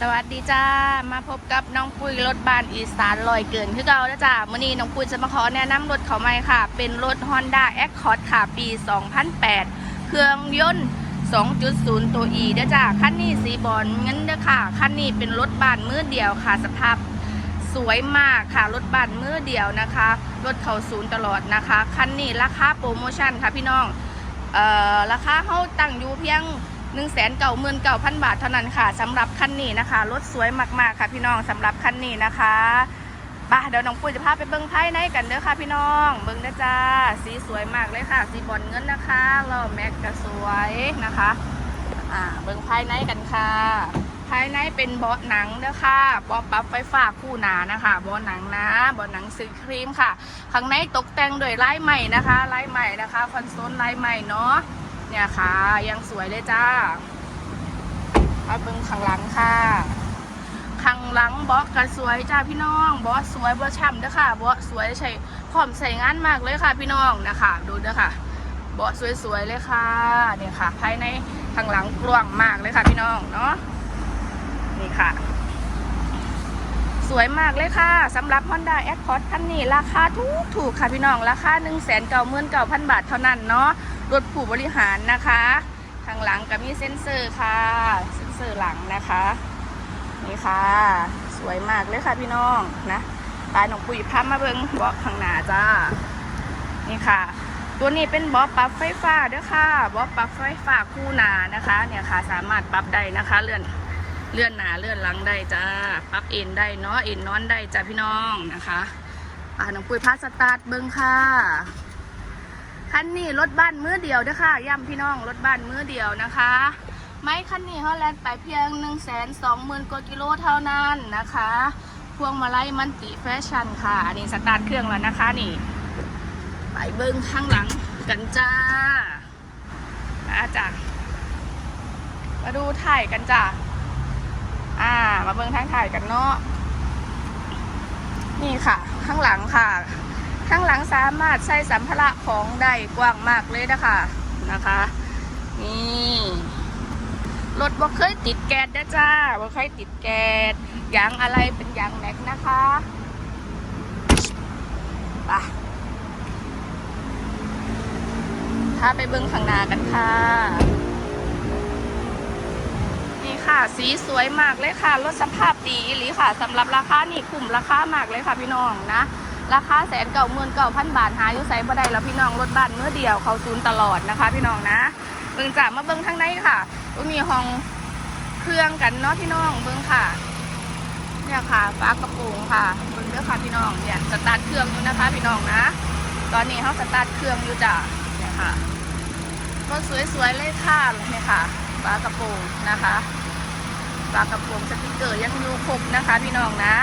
สวัสดีจ้า มาพบกับน้องปุ้ยรถบานอีสานลอยเกินคือเก่าแล้วจ้ามื่อนี้น้องปุ้ยจะมาขอแนะนำรถเขาใหม่ค่ะ เป็นรถ Honda Accord ค่ะ ปี 2008 เครื่องยนต์ 2.0 ตัว E เด้อจ้าคันนี้สีบอลเงินเด้อค่ะ คันนี้เป็นรถบ้านมือเดียวค่ะ สภาพสวยมากค่ะ รถบ้านมือเดียวนะคะ รถเขาศูนย์ตลอดนะคะ คันนี้ราคาโปรโมชั่นค่ะพี่น้อง เอ่อ ราคาเขาตั้งอยู่เพียง 1 9 9 0 0 0 บาทเท่านั้นค่ะสำหรับคันนี้นะคะรถสวยมากๆค่ะพี่น้องสำหรับคันนี้นะคะป่ะเดี๋ยวน้องปุ้ยจะพาไปเบิ้งภายในกันเด้อค่ะพี่น้อง เบิ้งนะจ้าสีสวยมากเลยค่ะ สีบอลเงินนะคะล้อแม็กก็สวยนะคะอ่าเบิ้งภายในกันค่ะภายในเป็นเบาะหนังเด้อค่ะเบาะปรับไฟฟ้าคู่หนานะคะเบาะหนังนะเบาะหนังสีครีมค่ะ ข้างในตกแต่งด้วยลายใหม่นะคะลายใหม่นะคะคอนโซลลายใหม่เนาะ เนี่ยค่ะ ยังสวยเลยจ้าเอาเบิ่งข้างหลังค่ะข้างหลังบาะก็สวยจ้าพี่น้องบาะสวยบาะช่ำเด้อค่ะบาะสวยใช้พร้อมใส่งานมากเลยค่ะ พี่น้องนะคะดูเด้อค่ะบาะสวยๆเลยค่ะเนี่ยค่ะ ภายในข้างหลังกลวงมากเลยค่ะ พี่น้องเนาะนี่ค่ะ สวยมากเลยค่ะสำหรับ Honda Accord คันนี้ราคาถูกถูกค่ะพี่น้องราคา 1 9 9 9 0 0 บาทเท่านั้นเนาะ รถผู้บริหารนะคะ ข้างหลังก็มีเซ็นเซอร์ค่ะ เซ็นเซอร์หลังนะคะ นี่ค่ะ สวยมากเลยค่ะพี่น้องนะปลายหนองปุ๋ยพามาเบิงเบาะข้างหน้าจ้า นี่ค่ะ ตัวนี้เป็นเบาะปรับไฟฟ้าเด้วยค่ะเบาะปรับไฟฟ้าคู่หนานะคะ เนี่ยค่ะ สามารถปรับได้นะคะ เลื่อนเลื่อนหนาเลื่อนหลังได้จ้า ปรับเอ็นได้เนาะ เอ็นนอนได้จ้าพี่น้องนะคะอ่าน้องปุยพาสตาร์ทเบิ้งค่ะ คันนี้รถบ้านมือเดียวเด้อค่ะย้ำพี่น้องรถบ้านมือเดียวนะคะ ไม้คันนี้ฮอลแลนด์ไปเพียง1นึ่งแสนสองหมื่นกว่ากิโลเท่านั้นนะคะพวงมาลัยมันติแฟชั่นค่ะอันนี้สตาร์ทเครื่องแล้วนะคะนี่ ไปเบิ้งข้างหลังกันจ้ามาจ้ะมาดูถ่ายกันจ้าอ่า มาเบิ่งทางถ่ายกันเนาะนี่ค่ะ ข้างหลังค่ะ ข้างหลังสามารถใช้สัมภาระของได้กว้างมากเลยนะคะนะคะนี่รถบ่เคยติดแก๊สนะจ้าบ่เคยติดแก๊สยางอะไรเป็นยางแม็กนะคะไปพาไปเบิ่งข้างหน้ากันค่ะนี่ค่ะ สีสวยมากเลยค่ะรถสภาพดีอีหรือค่ะสำหรับราคานี่คุ้มราคามากเลยค่ะพี่น้องนะ ราคาแสนเก่าหมื่นเก่าพันบาทหาอยู่ใส่บ่ได้แล้วพี่น้องรถบ้านเมื่อเดียวเขาศูนตลอดนะคะ พี่น้องนะเบิ่งจากมาเบิ่งทางในค่ะตรงนี้ห้องเครื่องกันเนาะพี่น้องเบิ่งค่ะเนี่ยค่ะฟ้ากระโปรงค่ะเบิ่งเด้อค่ะพี่น้องเนี่ยสตาร์ทเครื่องอยู่นะคะ พี่น้องนะ ตอนนี้เขาสตาร์ทเครื่องอยู่จ้ะเนี่ยค่ะรถสวยๆเลยค่ะเนี่ยค่ะฟ้ากระโปรงนะคะฝากกับผมสติกเกอร์ยังอยู่ครบนะคะ พี่น้องนะ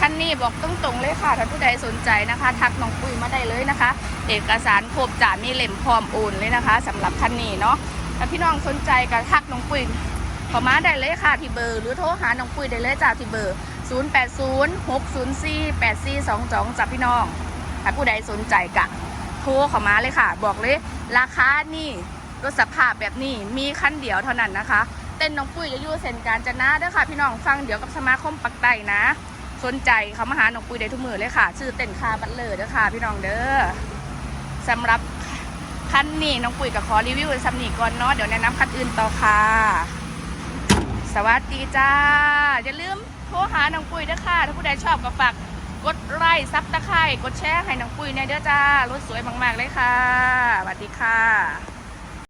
คันนี้บอกตรงๆเลยค่ะถ้าผู้ใดสนใจนะคะ ทักน้องปุ้ยมาได้เลยนะคะ เอกสารครบจานมีเล่มพร้อมโอนเลยนะคะสำหรับคันนี้เนาะถ้าพี่น้องสนใจก็ทักน้องปุ้ยเข้ามาได้เลยค่ะที่เบอร์ หรือโทรหาน้องปุ้ยได้เลยจากที่เบอร์ 0 8 0 6 0 4 8 4 2 2จับพี่น้องถ้าผู้ใดสนใจก็โทรเข้ามาเลยค่ะ บอกเลย ราคานี่รถสภาพแบบนี้มีคันเดียวเท่านั้นนะคะ เต้นน้องปุ้ยจะยู่เส้นการจนาเด้อค่ะ พี่น้องฟังเดี๋ยวกับสมาคมปักไตนะ สนใจเขามาหาหนองปุยได้ทุกมือเลยค่ะ ชื่อเต้นคาบัตเลอร์เด้อค่ะ พี่น้องเด้อสำหรับคันนี้น้องปุยกับขอรีวิวซ้ำนี่ก่อนเนาะเดี๋ยวแนะนำคันอื่นต่อค่ะ สวัสดีจ้า อย่าลืมโทรหาน้องปุยเด้อค่ะ ถ้าผู้ใดชอบก็ฝากกดไลค์ซับตะไคร่กดแชร์ให้น้องปุยเนี่ยเด้อจ้ารถสวยมาก ๆ เลยค่ะสวัสดีค่ะ